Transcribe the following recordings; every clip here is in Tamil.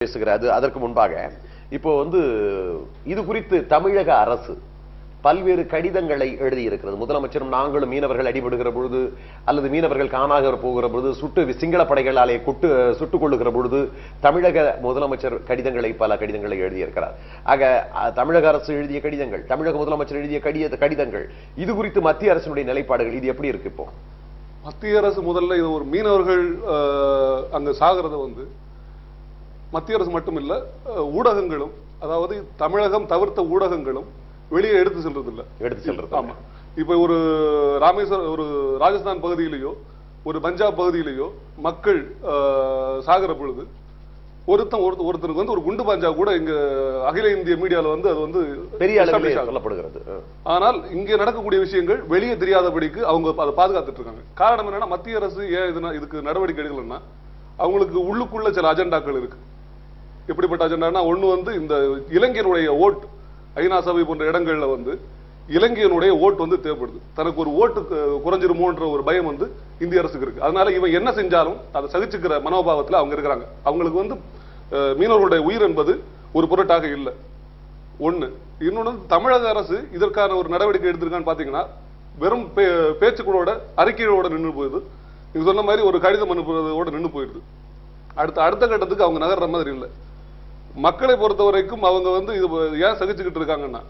பேசுகிறது அதற்கு முன்பாக இப்போ வந்து இது குறித்து தமிழக அரசு பல்வேறு கடிதங்களை எழுதியிருக்கிறது. முதலமைச்சரும் நாங்களும் மீனவர்கள் அடிபடுகிற பொழுது அல்லது மீனவர்கள் காணாக போகிற பொழுது சுட்டு சிங்கள படைகளாலே கொட்டு சுட்டுக் கொள்ளுகிற பொழுது தமிழக முதலமைச்சர் கடிதங்களை பல கடிதங்களை எழுதியிருக்கிறார். ஆக தமிழக அரசு எழுதிய கடிதங்கள் தமிழக முதலமைச்சர் எழுதிய கடித கடிதங்கள் இது குறித்து மத்திய அரசினுடைய நிலைப்பாடுகள் இது எப்படி இருக்கு இப்போ? மத்திய அரசு முதல்ல இது ஒரு மீனவர்கள் அஹ், அங்க சாகிறத வந்து மத்திய அரசு மட்டுமில்ல அஹ், ஊடகங்களும் அதாவது தமிழகம் தவிர்த்த ஊடகங்களும் வெளியே எடுத்து செல்றது இல்ல எடுத்து செல்றது ஆமா. இப்ப ஒரு ராமேஸ்வரம் ஒரு ராஜஸ்தான் பகுதியிலேயோ ஒரு பஞ்சாப் பகுதியிலேயோ மக்கள் சாகிற பொழுது ஒருத்தன் ஒருத்த- ஒருத்தருக்கு வந்து ஒரு குண்டு பாஞ்சா கூட இங்க அகில இந்திய மீடியால வந்து அது வந்து பெரிய. சொல்லப்படுகிறது. ஆனால் இங்கே நடக்கக்கூடிய விஷயங்கள் வெளியே தெரியாதபடிக்கு அவங்க அதை பாதுகாத்துட்டு இருக்காங்க. காரணம் என்னன்னா மத்திய அரசு ஏன் இது இதுக்கு நடவடிக்கை எடுக்கலன்னா அவங்களுக்கு உள்ளுக்குள்ள சில அஜெண்டாக்கள் இருக்கு. எப்படிப்பட்ட அஜெண்டானா ஒன்று வந்து இந்த இளைஞருடைய ஓட் ஐநா சபை போன்ற இடங்களில் வந்து இலங்கையினுடைய ஓட்டு வந்து தேவைப்படுது. தனக்கு ஒரு ஓட்டு குறைஞ்சிருமோன்ற ஒரு பயம் வந்து இந்திய அரசுக்கு இருக்கு. அதனால இவன் என்ன செஞ்சாலும் அதை சகிச்சுக்கிற மனோபாவத்தில் அவங்க இருக்கிறாங்க. அவங்களுக்கு வந்து மீனவர்களுடைய உயிர் என்பது ஒரு பொருட்டாக இல்லை. ஒன்று இன்னொன்று தமிழக அரசு இதற்கான ஒரு நடவடிக்கை எடுத்திருக்கான்னு பார்த்தீங்கன்னா வெறும் பே- பேச்சுக்களோட அறிக்கையோட நின்று போயிடுது. நீங்கள் சொன்ன மாதிரி ஒரு கடிதம் அனுப்புறதோட நின்று போயிடுது. அடுத்த அடுத்த கட்டத்துக்கு அவங்க நகர்ற மாதிரி இல்லை. மக்களை பொறுத்த வரைக்கும் அவங்க வந்து இது ஏன் சகிச்சுக்கிட்டு இருக்காங்கன்னா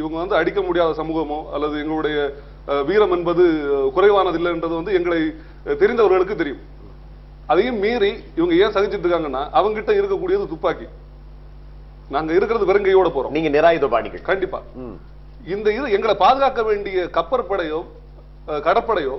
இவங்க வந்து அடிக்க முடியாத சமூகமோ அல்லது எங்களுடைய வீரம் என்பது குறைவானது இல்லைன்றது வந்து எங்களை தெரிந்தவர்களுக்கு தெரியும். அதையும் மீறி இவங்க ஏன் சகிச்சுட்டு இருக்காங்கன்னா அவங்ககிட்ட இருக்கக்கூடியது துப்பாக்கி. நாங்க இருக்கிறது வெறுங்கையோட போறோம். நீங்க நிராயுதபாணிகள். கண்டிப்பா. இந்த இது எங்களை பாதுகாக்க வேண்டிய கப்பற்படையோ கடற்படையோ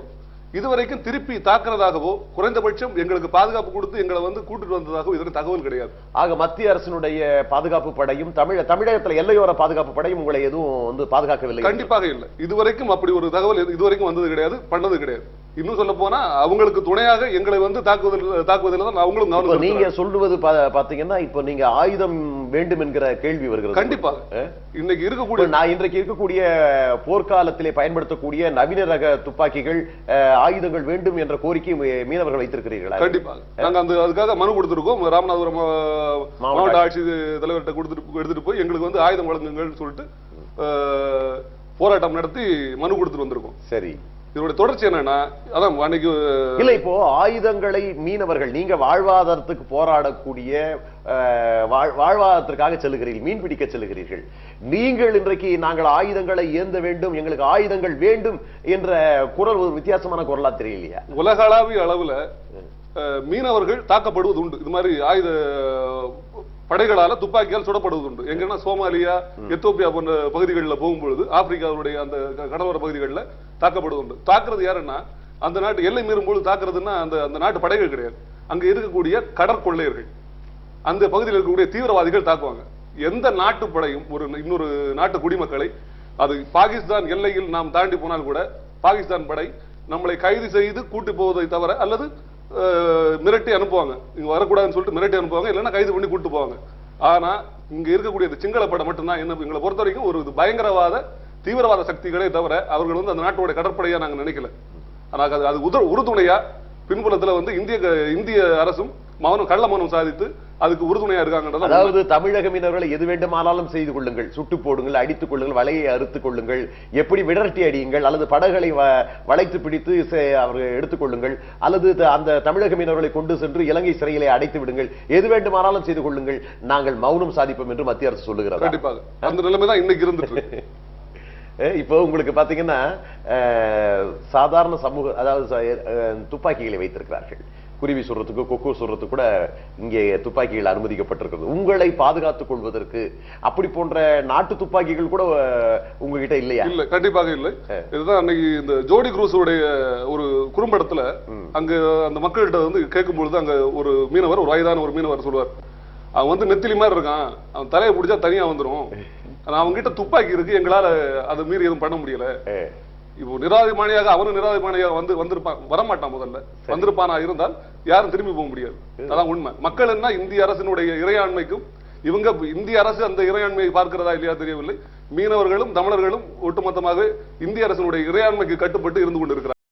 இதுவரைக்கும் திருப்பி தாக்குறதாகவோ குறைந்தபட்சம் எங்களுக்கு பாதுகாப்பு கொடுத்து எங்களை வந்து கூட்டிட்டு வந்ததாகவோ இதற்கு தகவல் கிடையாது. ஆக மத்திய அரசினுடைய பாதுகாப்பு படையும் தமிழ தமிழகத்துல எல்லையோர பாதுகாப்பு படையும் உங்களை எதுவும் வந்து பாதுகாக்கவில்லை? கண்டிப்பாக இல்லை. இதுவரைக்கும் அப்படி ஒரு தகவல் இது- இதுவரைக்கும் வந்தது கிடையாது பண்ணது கிடையாது. இன்னும் சொல்ல போனா அவங்களுக்கு துணையாக எங்களை வந்து தாக்குவதில் தாக்குவதில் தான் அவங்களும் கவனம் நீங்க. சொல்லுவது பாத்தீங்கன்னா இப்ப நீங்க ஆயுதம் வேண்டும் என்கிற கேள்வி வருகிறது. கண்டிப்பாக அஹ்? இன்னைக்கு இருக்கக்கூடிய நான் இன்றைக்கு இருக்கக்கூடிய போர்க்காலத்திலே பயன்படுத்தக்கூடிய நவீன ரக துப்பாக்கிகள் ஆயுதங்கள் வேண்டும் என்ற கோரிக்கை மீனவர்கள் வைத்திருக்கிறீர்களா? கண்டிப்பாக நாங்க அந்த அதுக்காக மனு கொடுத்திருக்கோம். ராமநாதபுரம் மாவட்ட ஆட்சி. தலைவர்கிட்ட கொடுத்துட்டு எடுத்துட்டு போய் எங்களுக்கு வந்து ஆயுதம் வழங்குங்கள்னு சொல்லிட்டு போராட்டம் நடத்தி மனு கொடுத்துட்டு வந்திருக்கோம். சரி. இதோட தொடர்ச்சி என்னன்னா அதான் அன்னைக்கு இல்ல இப்போ ஆயுதங்களை மீனவர்கள் நீங்க வாழ்வாதாரத்துக்கு போராடக்கூடிய வாழ்வாதாரத்திற்காக செல்லுகிறீர்கள் மீன் பிடிக்க செல்லுகிறீர்கள். நீங்கள் இன்றைக்கு நாங்கள் ஆயுதங்களை ஏந்த வேண்டும் எங்களுக்கு ஆயுதங்கள் வேண்டும் என்ற குரல் ஒரு வித்தியாசமான குரலா தெரியலையா? உலகளாவிய அளவுல மீனவர்கள் தாக்கப்படுவது உண்டு இது மாதிரி ஆயுத படைகளால துப்பாக்கியால் சுடப்படுவது உண்டு எங்கன்னா சோமாலியா எத்தோப்பியா போன்ற பகுதிகளில் போகும்பொழுது ஆப்பிரிக்காவுடைய அந்த கடலோர பகுதிகளில் தாக்கப்படுவது உண்டு தாக்குறது யாருன்னா அந்த நாட்டு எல்லை மீறும் பொழுது தாக்குறதுன்னா அந்த அந்த நாட்டு படைகள் கிடையாது. அங்க இருக்கக்கூடிய கடற்கொள்ளையர்கள். அந்த பகுதியில் இருக்கக்கூடிய தீவிரவாதிகள் தாக்குவாங்க. எந்த நாட்டு படையும் ஒரு இன்னொரு நாட்டு குடிமக்களை அது பாகிஸ்தான் எல்லையில் நாம் தாண்டி போனால் கூட பாகிஸ்தான் படை நம்மளை கைது செய்து கூட்டி போவதை தவிர அல்லது மிரட்டி அனுப்புவாங்க. இங்கே வரக்கூடாதுன்னு சொல்லிட்டு மிரட்டி அனுப்புவாங்க இல்லைன்னா கைது பண்ணி கூட்டு போவாங்க. ஆனால் இங்கே இருக்கக்கூடிய இந்த சிங்கள படம் மட்டும்தான் என்ன எங்களை பொறுத்த வரைக்கும் ஒரு பயங்கரவாத தீவிரவாத சக்திகளே தவிர அவர்கள் வந்து அந்த நாட்டோட கடற்படையாக நாங்கள் நினைக்கல. ஆனால் அது அது உத உறுதுணையாக பின்புலத்தில் வந்து இந்திய க- இந்திய அரசும் மௌனம் கள்ள மௌனம் சாதித்து அதுக்கு உறுதுணையா இருக்காங்கன்றத அதாவது தமிழக மீனவர்களை எது வேண்டுமானாலும் செய்து கொள்ளுங்கள். சுட்டு போடுங்கள் அடித்துக் கொள்ளுங்கள் வலையை அறுத்துக் கொள்ளுங்கள் எப்படி விடர்த்தி அடியுங்கள் அல்லது படகளை வ- வளைத்து பிடித்து அவர்கள் எடுத்துக்கொள்ளுங்கள் அல்லது அந்த தமிழக மீனவர்களை கொண்டு சென்று இலங்கை சிறையிலே அடைத்து விடுங்கள். எது வேண்டுமானாலும் செய்து கொள்ளுங்கள். நாங்கள் மௌனம் சாதிப்போம் என்று மத்திய அரசு சொல்லுகிறது? கண்டிப்பாக அந்த நிலைமை தான் இன்னைக்கு இருந்துட்டு இப்போ உங்களுக்கு பாத்தீங்கன்னா அஹ், சாதாரண சமூக அதாவது துப்பாக்கிகளை வைத்திருக்கிறார்கள். குருவி சுடுறதுக்கு கொக்கு சுடுறதுக்கு கூட இங்கே துப்பாக்கிகள் அனுமதிக்கப்பட்டிருக்கிறது. உங்களை பாதுகாத்துக் கொள்வதற்கு அப்படி போன்ற நாட்டு துப்பாக்கிகள் கூட உங்ககிட்ட இல்லையா? இல்ல கண்டிப்பாக இல்லை. இதுதான் அன்னைக்கு இந்த ஜோடி குரூஸுடைய ஒரு குறும்படத்துல அங்க அந்த மக்கள்கிட்ட வந்து கேட்கும் பொழுது அங்க ஒரு மீனவர் ஒரு வயதான ஒரு மீனவர் சொல்லுவார். அவன் வந்து நெத்திலி மாதிரி இருக்கான். அவன் தலையை பிடிச்சா தனியா வந்துரும். ஆனா அவங்க கிட்ட துப்பாக்கி இருக்கு. எங்களால அதை மீறி எதுவும் பண்ண முடியல. இப்போ நிராதிமானியாக அவனும் நிராதிமானியாக வந்து வந்திருப்பான் வரமாட்டான் முதல்ல. வந்திருப்பானா இருந்தால் யாரும் திரும்பி போக முடியாது. அதான் உண்மை. மக்கள் என்ன இந்திய அரசினுடைய இறையாண்மைக்கும் இவங்க இந்திய அரசு அந்த இறையாண்மையை பார்க்கிறதா இல்லையா தெரியவில்லை. மீனவர்களும் தமிழர்களும் ஒட்டுமொத்தமாக இந்திய அரசினுடைய இறையாண்மைக்கு கட்டுப்பட்டு இருந்து கொண்டிருக்கிறார்